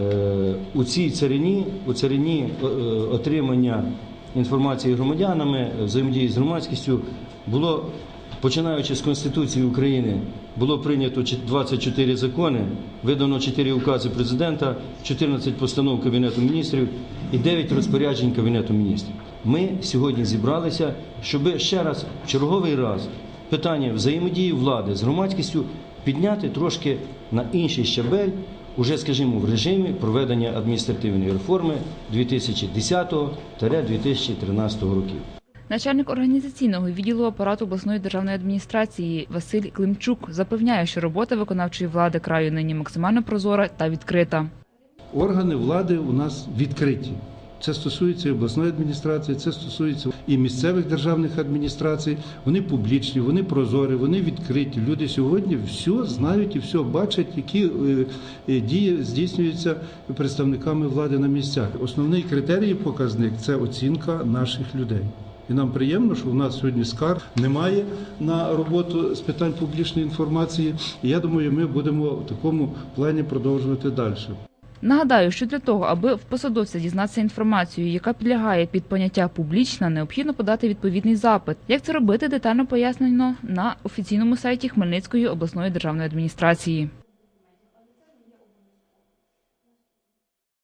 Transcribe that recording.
е, у цій царині, у царині е, е, отримання інформації громадянами, взаємодії з громадськістю було, починаючи з Конституції України, було прийнято 24 закони, видано 4 укази президента, 14 постанов Кабінету міністрів і 9 розпоряджень Кабінету міністрів. Ми сьогодні зібралися, щоб ще раз, в черговий раз, питання взаємодії влади з громадськістю підняти трошки на інший щабель, уже, скажімо, в режимі проведення адміністративної реформи 2010-2013 років. Начальник організаційного відділу апарату обласної державної адміністрації Василь Климчук запевняє, що робота виконавчої влади краю нині максимально прозора та відкрита. Органи влади у нас відкриті. Це стосується і обласної адміністрації, це стосується і місцевих державних адміністрацій. Вони публічні, вони прозорі, вони відкриті. Люди сьогодні все знають і все бачать, які е, е, дії здійснюються представниками влади на місцях. Основний критерій показник це оцінка наших людей. І нам приємно, що в нас сьогодні скарг немає на роботу з питань публічної інформації. І я думаю, ми будемо в такому плані продовжувати далі. Нагадаю, що для того, аби в посадовця дізнатися інформацію, яка підлягає під поняття публічна, необхідно подати відповідний запит. Як це робити, детально пояснено на офіційному сайті Хмельницької обласної державної адміністрації.